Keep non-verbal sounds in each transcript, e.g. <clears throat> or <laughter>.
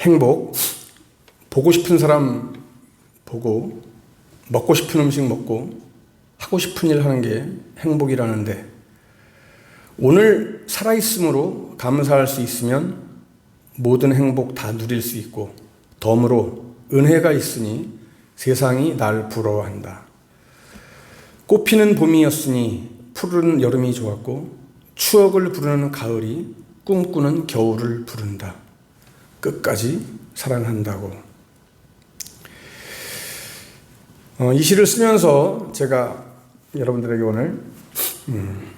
행복. 보고 싶은 사람 보고, 먹고 싶은 음식 먹고, 하고 싶은 일 하는 게 행복이라는데, 오늘 살아있음으로 감사할 수 있으면 모든 행복 다 누릴 수 있고, 덤으로 은혜가 있으니 세상이 날 부러워한다. 꽃피는 봄이었으니 푸른 여름이 좋았고, 추억을 부르는 가을이 꿈꾸는 겨울을 부른다. 끝까지 사랑한다고. 어, 이 시를 쓰면서 제가 여러분들에게 오늘 음,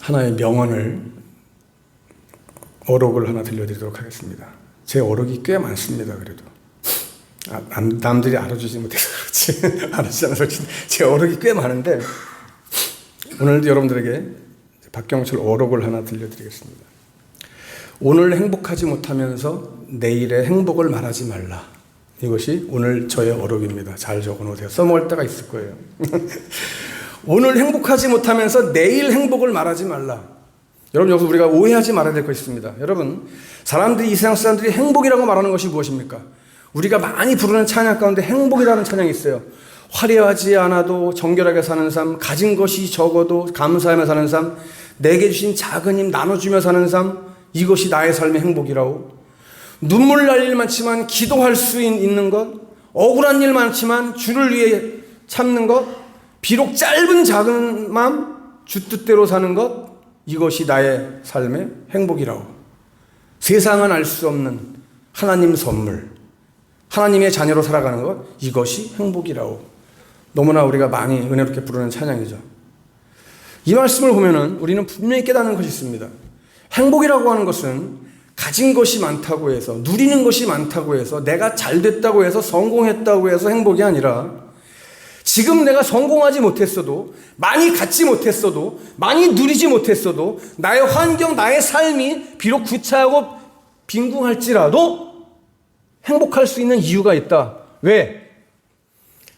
하나의 명언을 어록을 하나 들려드리도록 하겠습니다. 제 어록이 꽤 많습니다. 그래도 아, 남, 남들이 알아주지 못해서 그렇지 <laughs> 알아주지 않아서 제 어록이 꽤 많은데 오늘도 여러분들에게 박경철 어록을 하나 들려드리겠습니다. 오늘 행복하지 못하면서 내일의 행복을 말하지 말라. 이것이 오늘 저의 어록입니다. 잘 적어 놓으세요. 써먹을 때가 있을 거예요. <laughs> 오늘 행복하지 못하면서 내일 행복을 말하지 말라. 여러분 여기서 우리가 오해하지 말아야 될 것이 있습니다. 여러분 사람들이 이 세상 사람들이 행복이라고 말하는 것이 무엇입니까? 우리가 많이 부르는 찬양 가운데 행복이라는 찬양이 있어요. 화려하지 않아도 정결하게 사는 삶, 가진 것이 적어도 감사하며 사는 삶, 내게 주신 작은 힘 나눠주며 사는 삶, 이것이 나의 삶의 행복이라고. 눈물 날 일 많지만 기도할 수 있는 것, 억울한 일 많지만 주를 위해 참는 것, 비록 짧은 작은 마음, 주 뜻대로 사는 것, 이것이 나의 삶의 행복이라고. 세상은 알 수 없는 하나님 선물, 하나님의 자녀로 살아가는 것, 이것이 행복이라고. 너무나 우리가 많이 은혜롭게 부르는 찬양이죠. 이 말씀을 보면은 우리는 분명히 깨닫는 것이 있습니다. 행복이라고 하는 것은 가진 것이 많다고 해서, 누리는 것이 많다고 해서, 내가 잘 됐다고 해서, 성공했다고 해서 행복이 아니라, 지금 내가 성공하지 못했어도, 많이 갖지 못했어도, 많이 누리지 못했어도, 나의 환경, 나의 삶이 비록 구차하고 빈궁할지라도 행복할 수 있는 이유가 있다. 왜?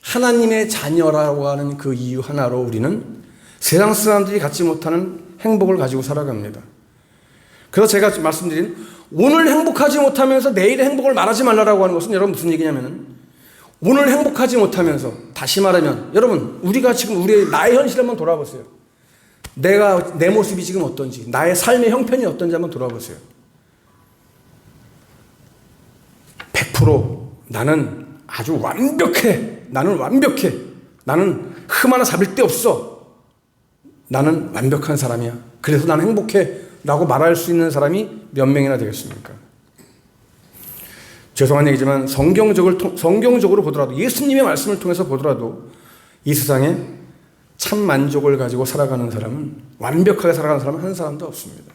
하나님의 자녀라고 하는 그 이유 하나로 우리는 세상 사람들이 갖지 못하는 행복을 가지고 살아갑니다. 그래서 제가 말씀드린 오늘 행복하지 못하면서 내일의 행복을 말하지 말라라고 하는 것은 여러분 무슨 얘기냐면은 오늘 행복하지 못하면서 다시 말하면 여러분 우리가 지금 우리의 나의 현실 한번 돌아보세요. 내가 내 모습이 지금 어떤지 나의 삶의 형편이 어떤지 한번 돌아보세요. 100% 나는 아주 완벽해. 나는 완벽해. 나는 흠 하나 잡을 데 없어. 나는 완벽한 사람이야. 그래서 나는 행복해. 라고 말할 수 있는 사람이 몇 명이나 되겠습니까? 죄송한 얘기지만 성경적을, 성경적으로 보더라도 예수님의 말씀을 통해서 보더라도 이 세상에 참 만족을 가지고 살아가는 사람은 완벽하게 살아가는 사람은 한 사람도 없습니다.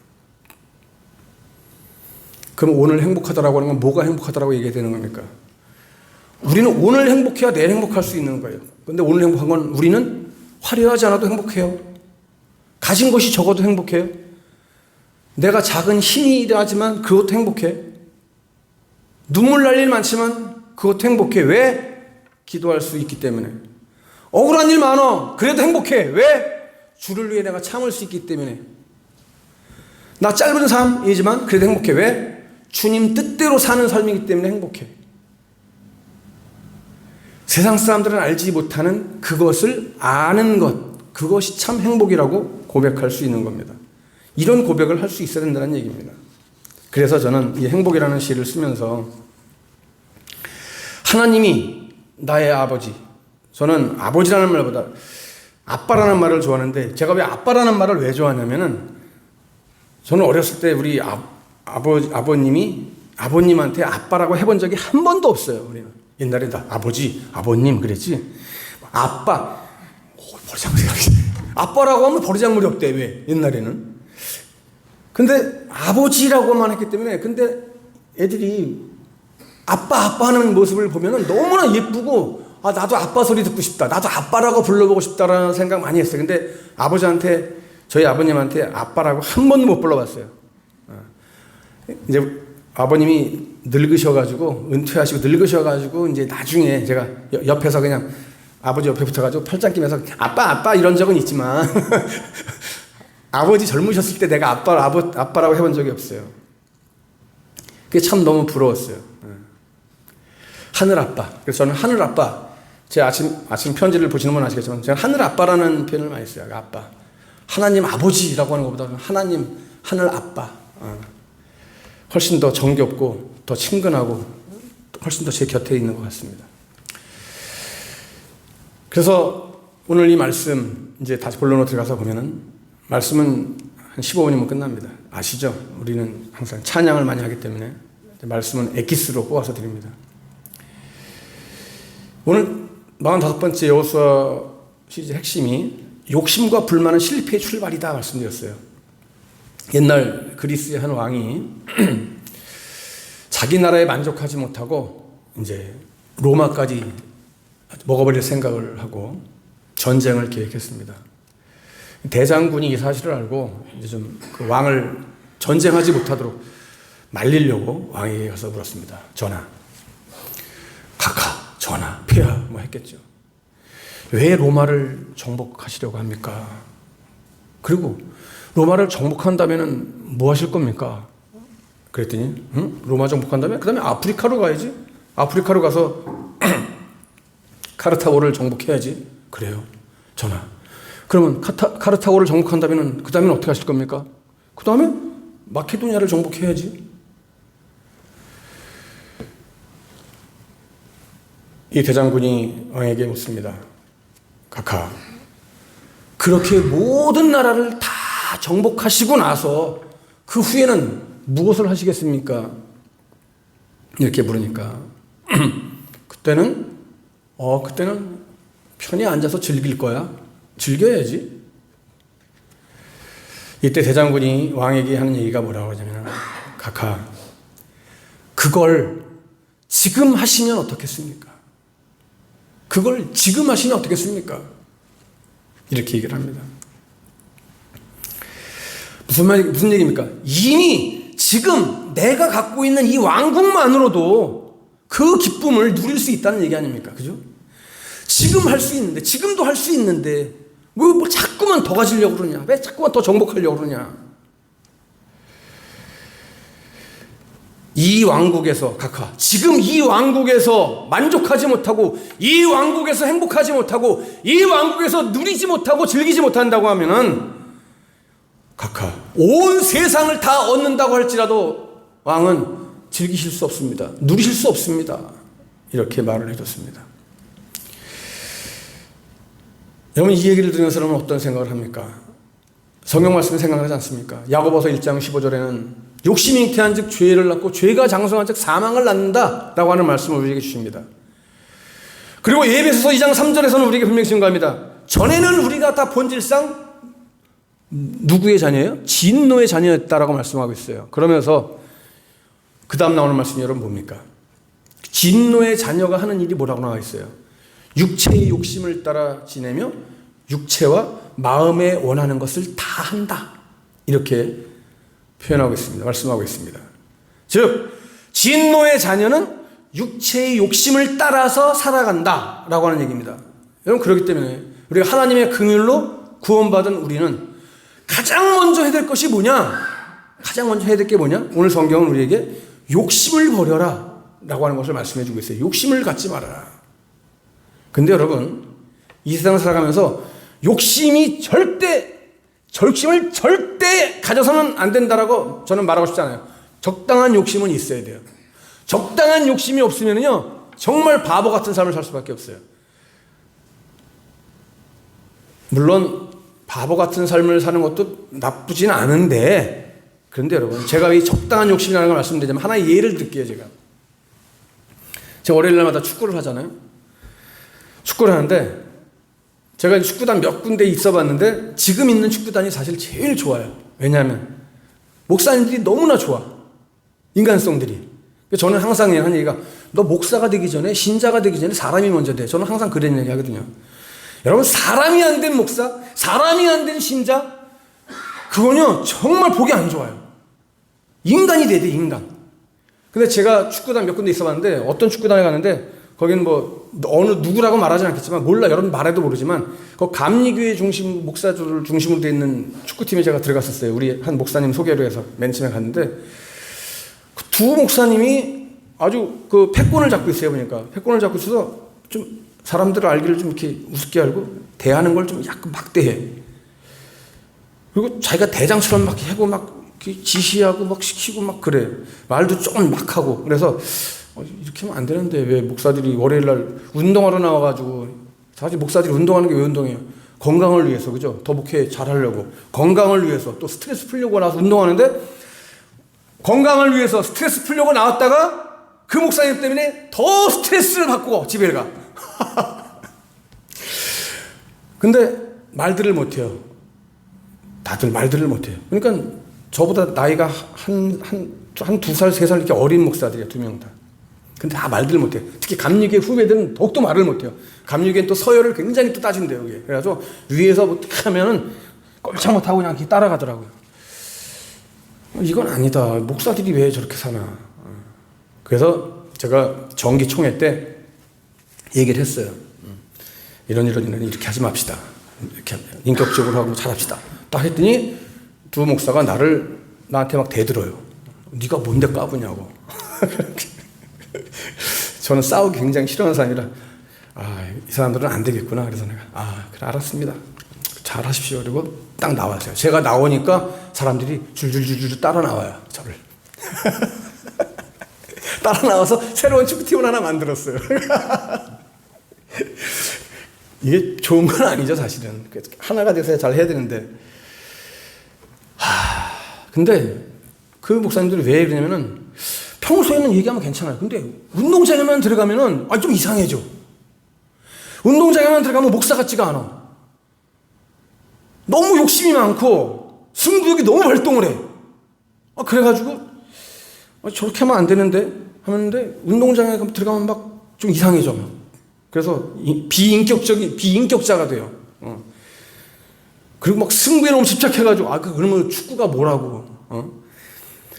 그럼 오늘 행복하다라고 하는 건 뭐가 행복하다라고 얘기해야 되는 겁니까? 우리는 오늘 행복해야 내일 행복할 수 있는 거예요. 근데 오늘 행복한 건 우리는 화려하지 않아도 행복해요. 가진 것이 적어도 행복해요. 내가 작은 힘이라지만 그것도 행복해. 눈물 날 일 많지만 그것도 행복해. 왜? 기도할 수 있기 때문에. 억울한 일 많어. 그래도 행복해. 왜? 주를 위해 내가 참을 수 있기 때문에. 나 짧은 삶이지만 그래도 행복해. 왜? 주님 뜻대로 사는 삶이기 때문에 행복해. 세상 사람들은 알지 못하는 그것을 아는 것, 그것이 참 행복이라고 고백할 수 있는 겁니다. 이런 고백을 할 수 있어야 된다는 얘기입니다. 그래서 저는 이 행복이라는 시를 쓰면서 하나님이 나의 아버지, 저는 아버지라는 말보다 아빠라는 말을 좋아하는데 제가 왜 아빠라는 말을 왜 좋아하냐면은 저는 어렸을 때 우리 아, 아버, 아버님이 아버님한테 아빠라고 해본 적이 한 번도 없어요. 우리는. 옛날에 나 아버지, 아버님 그랬지. 아빠, 오, 버리장물이 아빠라고 하면 버리장물이 없대. 왜? 옛날에는. 근데 아버지라고만 했기 때문에 근데 애들이 아빠 아빠 하는 모습을 보면은 너무나 예쁘고 아 나도 아빠 소리 듣고 싶다. 나도 아빠라고 불러보고 싶다라는 생각 많이 했어요. 근데 아버지한테 저희 아버님한테 아빠라고 한 번도 못 불러봤어요. 어. 이제 아버님이 늙으셔가지고 은퇴하시고 늙으셔가지고 이제 나중에 제가 옆에서 그냥 아버지 옆에 붙어가지고 팔짱 끼면서 아빠 아빠 이런 적은 있지만 <laughs> 아버지 젊으셨을 때 내가 아빠 아버 아빠라고 해본 적이 없어요. 그게 참 너무 부러웠어요. 하늘 아빠. 그래서 저는 하늘 아빠. 제 아침 아침 편지를 보시는 분 아시겠지만 제가 하늘 아빠라는 표현을 많이 써요. 아빠. 하나님 아버지라고 하는 것보다는 하나님 하늘 아빠. 어. 훨씬 더 정겹고 더 친근하고 훨씬 더 제 곁에 있는 것 같습니다. 그래서 오늘 이 말씀 이제 다시 본론으로 들어가서 보면은 말씀은 한 15분이면 끝납니다. 아시죠? 우리는 항상 찬양을 많이 하기 때문에 말씀은 엑기스로 뽑아서 드립니다. 오늘 45번째 여호수아 시리즈 핵심이 욕심과 불만은 실패의 출발이다 말씀드렸어요. 옛날 그리스의 한 왕이 <clears throat> 자기 나라에 만족하지 못하고 이제 로마까지 먹어버릴 생각을 하고 전쟁을 계획했습니다. 대장군이 이 사실을 알고 이제 좀 그 왕을 전쟁하지 못하도록 말리려고 왕에게 가서 물었습니다. 전하, 각하, 전하, 폐하 뭐 했겠죠. 왜 로마를 정복하시려고 합니까? 그리고 로마를 정복한다면은 뭐 하실 겁니까? 그랬더니 응? 로마 정복한다면 그다음에 아프리카로 가야지. 아프리카로 가서 <clears throat> 카르타고를 정복해야지. 그래요. 전하. 그러면 카타, 카르타고를 정복한다면 그 다음에는 어떻게 하실 겁니까? 그 다음에 마케도니아를 정복해야지. 이 대장군이 왕에게 묻습니다. 카카. 그렇게 모든 나라를 다 정복하시고 나서 그 후에는 무엇을 하시겠습니까? 이렇게 물으니까 <clears throat> 그때는 어 그때는 편히 앉아서 즐길 거야. 즐겨야지. 이때 대장군이 왕에게 하는 얘기가 뭐라고 하냐면 카카 그걸 지금 하시면 어떻겠습니까? 그걸 지금 하시면 어떻겠습니까? 이렇게 얘기를 합니다. 무슨 말 무슨 얘기입니까? 이미 지금 내가 갖고 있는 이 왕국만으로도 그 기쁨을 누릴 수 있다는 얘기 아닙니까? 그죠? 지금 할 수 있는데, 지금도 할 수 있는데, 왜 뭐 자꾸만 더 가지려고 그러냐? 왜 자꾸만 더 정복하려고 그러냐? 이 왕국에서, 각하, 지금 이 왕국에서 만족하지 못하고, 이 왕국에서 행복하지 못하고, 이 왕국에서 누리지 못하고 즐기지 못한다고 하면은, 각하, 온 세상을 다 얻는다고 할지라도 왕은 즐기실 수 없습니다. 누리실 수 없습니다. 이렇게 말을 해줬습니다. 여러분 이 얘기를 들으는 사람은 어떤 생각을 합니까? 성경 말씀을 생각하지 않습니까? 야고보서 1장 15절에는 욕심이 잉태한 즉 죄를 낳고 죄가 장성한 즉 사망을 낳는다라고 하는 말씀을 우리에게 주십니다. 그리고 예배소서 2장 3절에서는 우리에게 분명히 증거합니다. 전에는 우리가 다 본질상 누구의 자녀예요? 진노의 자녀였다라고 말씀하고 있어요. 그러면서 그 다음 나오는 말씀이 여러분 뭡니까? 진노의 자녀가 하는 일이 뭐라고 나와 있어요? 육체의 욕심을 따라 지내며 육체와 마음에 원하는 것을 다 한다. 이렇게 표현하고 있습니다. 말씀하고 있습니다. 즉, 진노의 자녀는 육체의 욕심을 따라서 살아간다. 라고 하는 얘기입니다. 여러분, 그렇기 때문에 우리가 하나님의 긍휼로 구원받은 우리는 가장 먼저 해야 될 것이 뭐냐? 가장 먼저 해야 될 게 뭐냐? 오늘 성경은 우리에게 욕심을 버려라. 라고 하는 것을 말씀해 주고 있어요. 욕심을 갖지 말아라. 근데 여러분, 이 세상을 살아가면서 욕심이 절대, 절심을 절대 가져서는 안 된다라고 저는 말하고 싶지 않아요. 적당한 욕심은 있어야 돼요. 적당한 욕심이 없으면요, 정말 바보 같은 삶을 살 수밖에 없어요. 물론, 바보 같은 삶을 사는 것도 나쁘진 않은데, 그런데 여러분, 제가 이 적당한 욕심이라는 걸 말씀드리자면 하나의 예를 들게요, 제가. 제가 월요일 날마다 축구를 하잖아요. 축구를 하는데 제가 축구단 몇 군데 있어 봤는데 지금 있는 축구단이 사실 제일 좋아요. 왜냐하면 목사님들이 너무나 좋아. 인간성들이. 저는 항상 하는 얘기가 너 목사가 되기 전에 신자가 되기 전에 사람이 먼저 돼. 저는 항상 그런 얘기 하거든요. 여러분 사람이 안 된 목사, 사람이 안 된 신자 그거는요 정말 보기 안 좋아요. 인간이 돼야 돼 인간. 근데 제가 축구단 몇 군데 있어 봤는데 어떤 축구단에 갔는데 거기는 뭐 어느 누구라고 말하지 않겠지만 몰라 여러분 말해도 모르지만 그 감리교회 중심 목사들을 중심으로 돼 있는 축구팀에 제가 들어갔었어요. 우리 한 목사님 소개로 해서 맨 처음에 갔는데 그 두 목사님이 아주 그 패권을 잡고 있어요 보니까 패권을 잡고 있어서 좀 사람들을 알기를 좀 이렇게 우습게 알고 대하는 걸 좀 약간 막대해. 그리고 자기가 대장처럼 막 하고 막 지시하고 막 시키고 막 그래. 말도 조금 막 하고. 그래서 어, 이렇게 하면 안 되는데 왜 목사들이 월요일 날 운동하러 나와가지고 사실 목사들이 운동하는 게 왜 운동해요? 건강을 위해서 그죠? 더 목회 잘하려고 건강을 위해서 또 스트레스 풀려고 나와서 운동하는데 건강을 위해서 스트레스 풀려고 나왔다가 그 목사님 때문에 더 스트레스를 받고 집에 가. <laughs> 근데 말들을 못해요. 다들 말들을 못해요. 그러니까 저보다 나이가 한, 한, 한 두 살, 세 살 이렇게 어린 목사들이야, 두 명 다. 근데 다 말들을 못해요. 특히 감리교 후배들은 더욱더 말을 못해요. 감리교는 또 서열을 굉장히 또 따진대요, 그게. 그래가지고 위에서 어떻게 하면은 꼼짝 못하고 그냥 이렇게 따라가더라고요. 이건 아니다. 목사들이 왜 저렇게 사나. 그래서 제가 정기총회 때 얘기를 했어요. 이런 이런 이런 이렇게 하지 맙시다. 이렇게 인격적으로 하고 잘합시다. 딱 했더니 두 목사가 나를 나한테 막 대들어요. 네가 뭔데 까부냐고. <laughs> <laughs> 저는 싸우기 굉장히 싫어하는 사람이라 아, 이 사람들은 안 되겠구나. 그래서 내가 아, 그래 알았습니다. 잘 하십시오. 그리고 딱 나왔어요. 제가 나오니까 사람들이 줄줄줄줄 따라 나와요. 저를. <laughs> 따라 나와서 새로운 축구팀을 하나 만들었어요. <laughs> 이게 좋은 건 아니죠, 사실은. 하나가 돼서 잘 해야 되는데. 하, 근데 그 목사님들이 왜 그러냐면은 평소에는 얘기하면 괜찮아요. 근데 운동장에만 들어가면은 아, 좀 이상해져. 운동장에만 들어가면 목사 같지가 않아. 너무 욕심이 많고 승부욕이 너무 활동을 해. 아, 그래가지고 아, 저렇게 하면 안 되는데 하는데 운동장에 들어가면 막 좀 이상해져. 막. 그래서 비인격적인 비인격자가 돼요. 어. 그리고 막 승부에 너무 집착해가지고 아그 그러면 축구가 뭐라고? 어?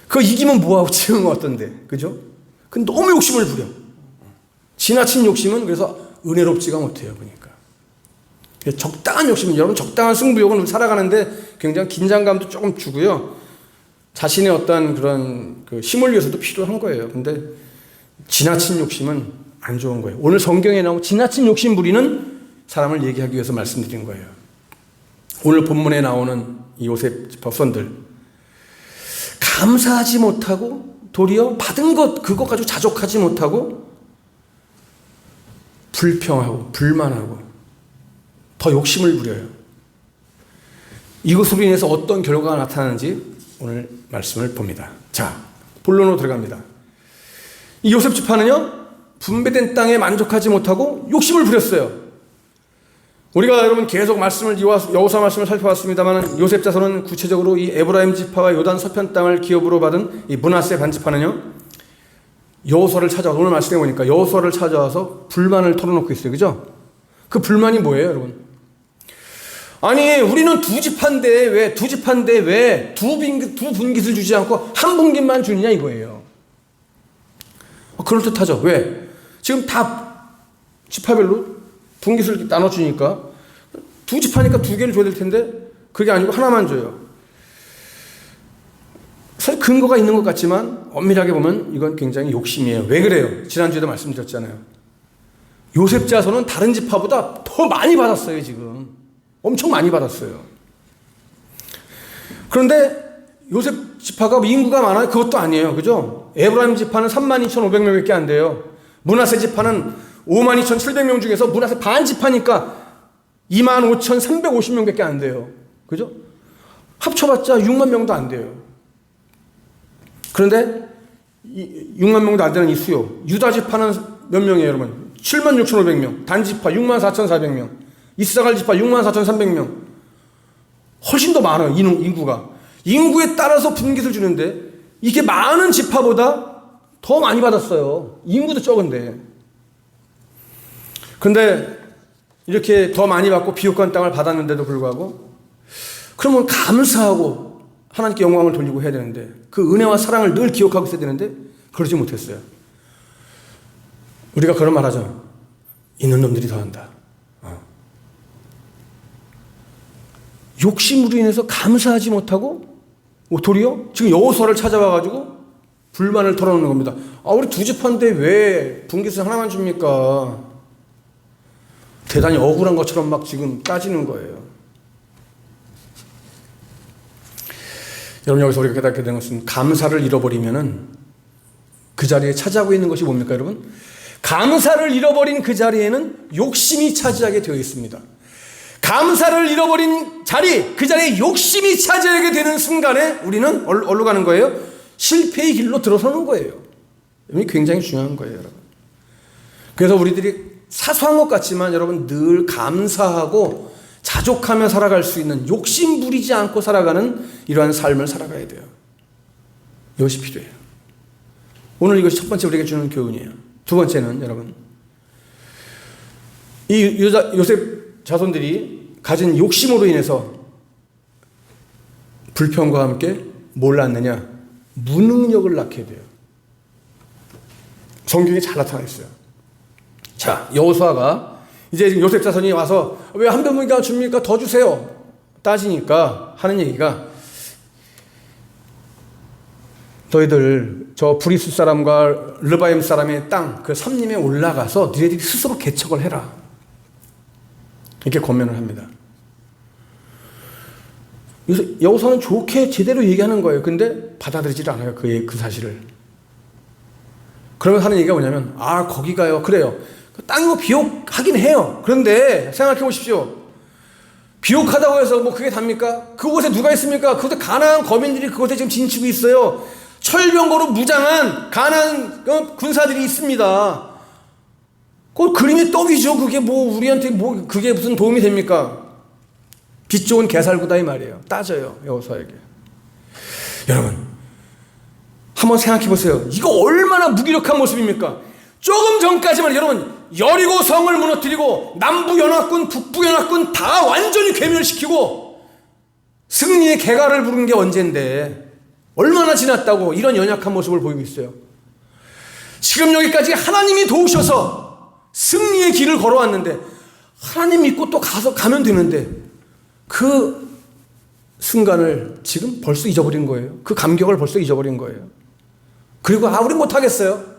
그거 이기면 뭐하고 지면 어떤데, 그죠? 그 너무 욕심을 부려. 지나친 욕심은 그래서 은혜롭지가 못해요, 보니까. 적당한 욕심은 여러분 적당한 승부욕은 살아가는데 굉장히 긴장감도 조금 주고요. 자신의 어떤 그런 그 힘을 위해서도 필요한 거예요. 근데 지나친 욕심은 안 좋은 거예요. 오늘 성경에 나온 지나친 욕심 부리는 사람을 얘기하기 위해서 말씀드린 거예요. 오늘 본문에 나오는 이 요셉 법선들 감사하지 못하고 도리어 받은 것 그것 가지고 자족하지 못하고 불평하고 불만하고 더 욕심을 부려요. 이것으로 인해서 어떤 결과가 나타나는지 오늘 말씀을 봅니다. 자, 본론으로 들어갑니다. 이 요셉 지파는요, 분배된 땅에 만족하지 못하고 욕심을 부렸어요. 우리가 여러분 계속 말씀을 여호사 말씀을 살펴봤습니다만 요셉 자손은 구체적으로 이 에브라임 지파와 요단 서편 땅을 기업으로 받은 이 문하세 반지파는요 여호서를 찾아 오늘 말씀해 보니까 여호서를 찾아와서 불만을 털어놓고 있어요, 그죠? 그 불만이 뭐예요, 여러분? 아니 우리는 두 집한데 왜 두 집한데 왜두 두 분깃을 주지 않고 한 분깃만 주느냐 이거예요. 어, 그럴 듯하죠. 왜? 지금 다 지파별로 분깃을 나눠 주니까 두 집 하니까 두 개를 줘야 될 텐데 그게 아니고 하나만 줘요. 사실 근거가 있는 것 같지만 엄밀하게 보면 이건 굉장히 욕심이에요. 왜 그래요? 지난주에도 말씀드렸잖아요. 요셉 자손은 다른 지파보다 더 많이 받았어요, 지금. 엄청 많이 받았어요. 그런데 요셉 지파가 인구가 많아요? 그것도 아니에요. 그죠? 에브라임 지파는 3만 2,500명밖에 안 돼요. 문하세 지파는 5만 2,700명 중에서 문하세 반 지파니까 2만 5,350명밖에 안 돼요. 그죠? 합쳐봤자 6만 명도 안 돼요. 그런데 6만 명도 안 되는 이 수요. 유다 지파는 몇 명이에요, 여러분? 7만 6,500명. 단지파 6만 4,400명. 이스라엘 지파 6만 4,300명. 훨씬 더 많아요, 인구가. 인구에 따라서 분깃을 주는데 이게 많은 지파보다 더 많이 받았어요. 인구도 적은데. 근데 이렇게 더 많이 받고 비옥한 땅을 받았는데도 불구하고 그러면 감사하고 하나님께 영광을 돌리고 해야 되는데 그 은혜와 사랑을 늘 기억하고 있어야 되는데 그러지 못했어요. 우리가 그런 말 하죠. 있는 놈들이 더 한다. 욕심으로 인해서 감사하지 못하고 도리어 지금 여호수아를 찾아와 가지고 불만을 털어놓는 겁니다. 아, 우리 두 집 한데 왜 분기수 하나만 줍니까? 대단히 억울한 것처럼 막 지금 따지는 거예요. 여러분 여기서 우리가 깨닫게 되는 것은 감사를 잃어버리면은 그 자리에 차지하고 있는 것이 뭡니까 여러분? 감사를 잃어버린 그 자리에는 욕심이 차지하게 되어 있습니다. 감사를 잃어버린 자리, 그 자리에 욕심이 차지하게 되는 순간에 우리는 어디- 어디로 가는 거예요? 실패의 길로 들어서는 거예요. 굉장히 중요한 거예요, 여러분. 그래서 우리들이 사소한 것 같지만 여러분 늘 감사하고 자족하며 살아갈 수 있는 욕심 부리지 않고 살아가는 이러한 삶을 살아가야 돼요. 이것이 필요해요. 오늘 이것이 첫 번째 우리에게 주는 교훈이에요. 두 번째는 여러분 이 요자, 요셉 자손들이 가진 욕심으로 인해서 불평과 함께 뭘 낳느냐? 무능력을 낳게 돼요. 성경에 잘 나타나 있어요. 자, 여호수아가 이제 요셉 자손이 와서 왜 한 병이가 줍니까? 더 주세요. 따지니까 하는 얘기가 너희들 저 브리스 사람과 르바임 사람의 땅 그 삼림에 올라가서 너희들이 스스로 개척을 해라. 이렇게 권면을 합니다. 그래서 여호수아는 좋게 제대로 얘기하는 거예요. 근데 받아들이질 않아요. 그, 그 사실을. 그러면 하는 얘기가 뭐냐면, 아, 거기 가요. 그래요. 그 땅이 뭐 비옥하긴 해요. 그런데 생각해 보십시오. 비옥하다고 해서 뭐 그게 답니까? 그곳에 누가 있습니까? 그곳에 가나안 거민들이 그곳에 지금 진치고 있어요. 철병거로 무장한 가나안 어, 군사들이 있습니다. 그 그림이 떡이죠. 그게 뭐 우리한테 뭐 그게 무슨 도움이 됩니까? 빛 좋은 개살구다 이 말이에요. 따져요 여호수아에게. 여러분 한번 생각해 보세요. 이거 얼마나 무기력한 모습입니까? 조금 전까지만 여러분 여리고 성을 무너뜨리고 남부 연합군, 북부 연합군 다 완전히 괴멸시키고 승리의 개가를 부른 게 언젠데 얼마나 지났다고 이런 연약한 모습을 보이고 있어요. 지금 여기까지 하나님이 도우셔서 승리의 길을 걸어왔는데 하나님 믿고 또 가서 가면 되는데 그 순간을 지금 벌써 잊어버린 거예요. 그 감격을 벌써 잊어버린 거예요. 그리고 아 우리 못 하겠어요.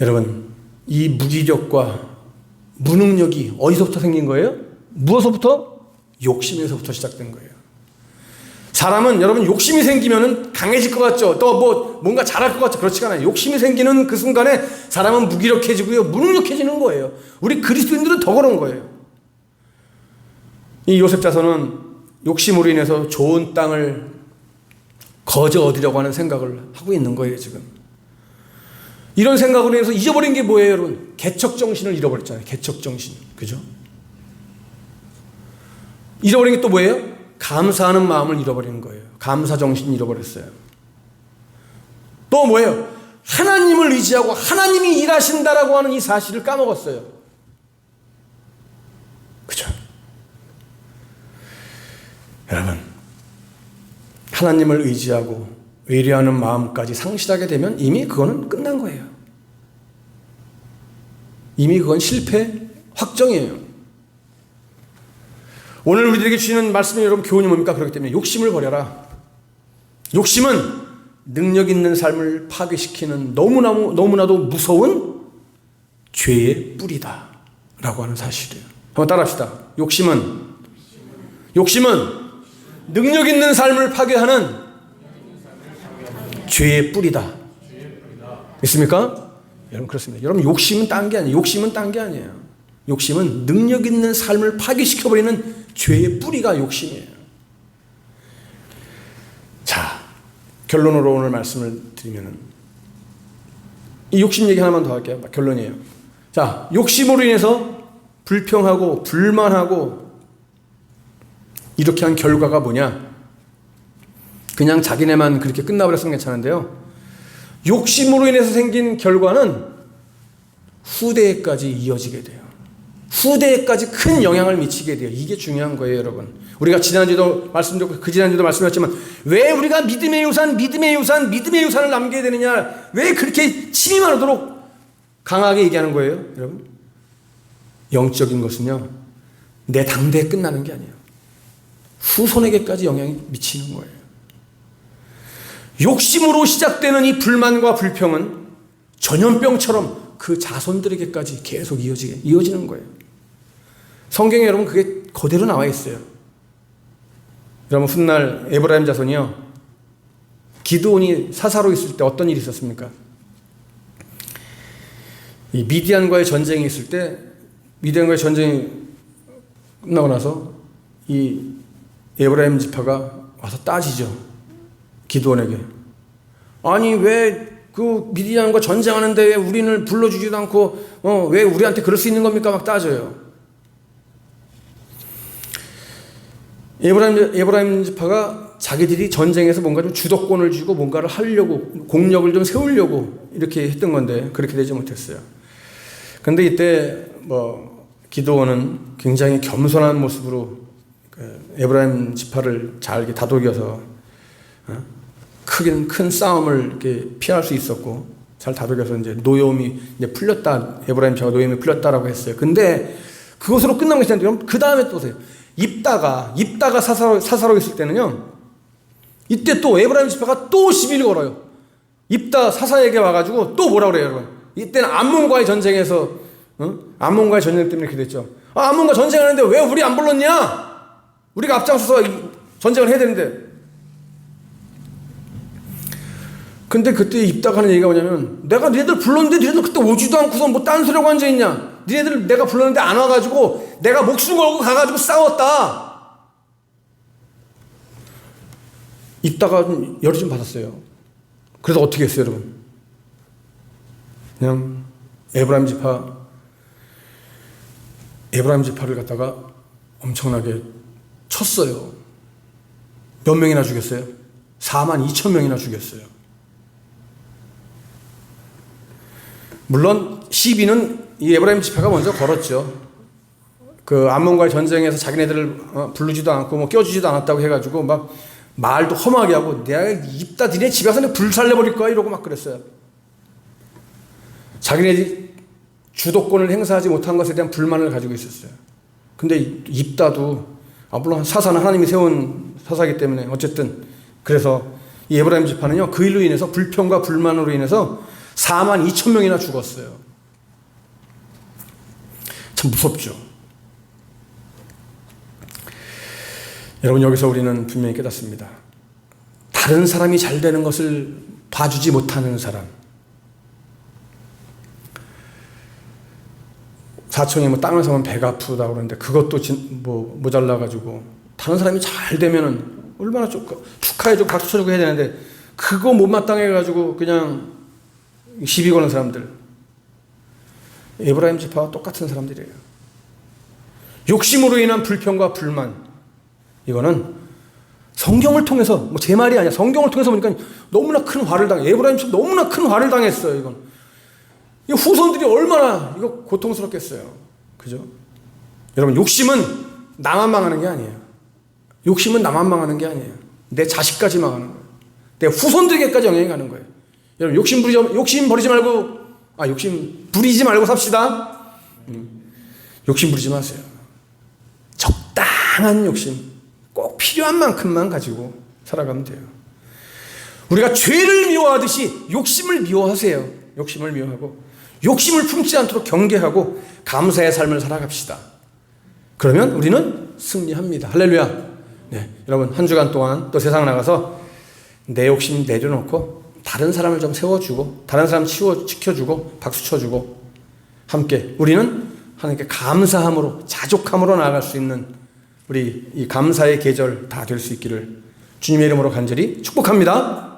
여러분 이 무기력과 무능력이 어디서부터 생긴 거예요? 무엇서부터? 욕심에서부터 시작된 거예요. 사람은 여러분 욕심이 생기면은 강해질 것 같죠. 또 뭐 뭔가 잘할 것 같죠. 그렇지가 않아요. 욕심이 생기는 그 순간에 사람은 무기력해지고요. 무능력해지는 거예요. 우리 그리스도인들은 더 그런 거예요. 이 요셉 자손은 욕심으로 인해서 좋은 땅을 거저 얻으려고 하는 생각을 하고 있는 거예요, 지금. 이런 생각으로 인해서 잊어버린 게 뭐예요, 여러분? 개척 정신을 잃어버렸잖아요. 개척 정신. 그죠? 잃어버린 게 또 뭐예요? 감사하는 마음을 잃어버리는 거예요. 감사 정신 잃어버렸어요. 또 뭐예요? 하나님을 의지하고 하나님이 일하신다라고 하는 이 사실을 까먹었어요. 그죠? 여러분, 하나님을 의지하고 의뢰하는 마음까지 상실하게 되면 이미 그거는 끝난 거예요. 이미 그건 실패 확정이에요. 오늘 우리들에게 주시는 말씀이 여러분 교훈이 뭡니까? 그렇기 때문에 욕심을 버려라. 욕심은 능력 있는 삶을 파괴시키는 너무나도, 너무나도 무서운 죄의 뿌리다. 라고 하는 사실이에요. 한번 따라 합시다. 욕심은, 욕심은 능력 있는 삶을 파괴하는 죄의 뿌리다. 있습니까? 여러분 그렇습니다. 여러분 욕심은 딴 게 아니에요. 욕심은 딴 게 아니에요. 욕심은 능력 있는 삶을 파괴시켜 버리는 죄의 뿌리가 욕심이에요. 자, 결론으로 오늘 말씀을 드리면은 이 욕심 얘기 하나만 더 할게요. 결론이에요. 자, 욕심으로 인해서 불평하고 불만하고 이렇게 한 결과가 뭐냐? 그냥 자기네만 그렇게 끝나버렸으면 괜찮은데요. 욕심으로 인해서 생긴 결과는 후대에까지 이어지게 돼요. 후대에까지 큰 영향을 미치게 돼요. 이게 중요한 거예요, 여러분. 우리가 지난주도 말씀드렸고 그 지난주도 말씀드렸지만 왜 우리가 믿음의 유산, 믿음의 유산, 믿음의 유산을 남겨야 되느냐? 왜 그렇게 침이 많도록 강하게 얘기하는 거예요, 여러분? 영적인 것은요. 내 당대에 끝나는 게 아니에요. 후손에게까지 영향이 미치는 거예요. 욕심으로 시작되는 이 불만과 불평은 전염병처럼 그 자손들에게까지 계속 이어지게 이어지는 거예요. 성경에 여러분 그게 그대로 나와 있어요. 여러분 훗날 에브라임 자손이요. 기드온이 사사로 있을 때 어떤 일이 있었습니까? 이 미디안과의 전쟁이 있을 때 미디안과의 전쟁이 끝나고 나서 이 에브라임 지파가 와서 따지죠. 기드온에게. 아니 왜 그 미디안과 전쟁하는데 왜 우리를 불러주지도 않고 어, 왜 우리한테 그럴 수 있는 겁니까? 막 따져요. 에브라임, 에브라임 지파가 자기들이 전쟁에서 뭔가 좀 주도권을 쥐고 뭔가를 하려고 공력을 좀 세우려고 이렇게 했던 건데 그렇게 되지 못했어요. 근데 이때 뭐 기도원은 굉장히 겸손한 모습으로 그 에브라임 지파를 잘 다독여서 어? 크긴 큰 싸움을 이렇게 피할 수 있었고 잘 다독여서 이제 노여움이 이제 풀렸다 에브라임 지파가 노여움이 풀렸다라고 했어요. 근데 그것으로 끝난 것이 아니라 그 다음에 또 보세요. 입다가 입다가 사사로 사사로 있을 때는요. 이때 또 에브라임 지파가 또 시비를 걸어요. 입다 사사에게 와가지고 또 뭐라 그래요, 여러분? 이때는 암몬과의 전쟁에서 어? 암몬과의 전쟁 때문에 이렇게 됐죠. 아, 암몬과 전쟁하는데 왜 우리 안 불렀냐? 우리가 앞장서서 전쟁을 해야 되는데. 근데 그때 입다가는 얘기가 뭐냐면 내가 니네들 불렀는데 니네들 그때 오지도 않고서 뭐 딴 소리하고 앉아있냐? 니네들 내가 불렀는데 안 와가지고 내가 목숨 걸고 가가지고 싸웠다. 입다가 좀 열이 좀 받았어요. 그래서 어떻게 했어요, 여러분? 그냥 에브라임 지파 에브라임 지파를 갖다가 엄청나게 쳤어요. 몇 명이나 죽였어요? 4만 2천 명이나 죽였어요. 물론 시비는 이 에브라임 지파가 먼저 걸었죠. 그 암몬과의 전쟁에서 자기네들을 어, 부르지도 않고 뭐 껴주지도 않았다고 해가지고 막 말도 험하게 하고 내가 입다 니네 집에 가서 불 살려버릴 거야 이러고 막 그랬어요. 자기네들이 주도권을 행사하지 못한 것에 대한 불만을 가지고 있었어요. 근데 입다도 아 물론 사사는 하나님이 세운 사사기 때문에 어쨌든 그래서 이 에브라임 지파는요 그 일로 인해서 불평과 불만으로 인해서 4만 2천 명이나 죽었어요. 참 무섭죠. 여러분 여기서 우리는 분명히 깨닫습니다. 다른 사람이 잘 되는 것을 봐주지 못하는 사람. 사촌이 뭐 땅을 사면 배가 아프다 그러는데 그것도 진, 뭐 모자라 가지고 다른 사람이 잘 되면은 얼마나 좀 축하해주고 박수 쳐주고 해야 되는데 그거 못마땅해 가지고 그냥 시비 거는 사람들. 에브라임 지파와 똑같은 사람들이에요. 욕심으로 인한 불평과 불만. 이거는 성경을 통해서 뭐 제 말이 아니야. 성경을 통해서 보니까 너무나 큰 화를 당해. 에브라임 집 너무나 큰 화를 당했어요. 이건 이 후손들이 얼마나 이거 고통스럽겠어요. 그죠? 여러분 욕심은 나만 망하는 게 아니에요. 욕심은 나만 망하는 게 아니에요. 내 자식까지 망하는 거예요. 내 후손들에게까지 영향이 가는 거예요. 여러분 욕심 부리지 욕심 버리지 말고 아 욕심 부리지 말고 삽시다. 음. 욕심 부리지 마세요. 적당한 욕심. 꼭 필요한 만큼만 가지고 살아가면 돼요. 우리가 죄를 미워하듯이 욕심을 미워하세요. 욕심을 미워하고 욕심을 품지 않도록 경계하고 감사의 삶을 살아갑시다. 그러면 우리는 승리합니다. 할렐루야. 네, 여러분 한 주간 동안 또 세상 나가서 내 욕심 내려놓고 다른 사람을 좀 세워주고 다른 사람 치워 지켜주고 박수 쳐주고 함께 우리는 하나님께 감사함으로 자족함으로 나아갈 수 있는 우리 이 감사의 계절 다 될 수 있기를 주님의 이름으로 간절히 축복합니다.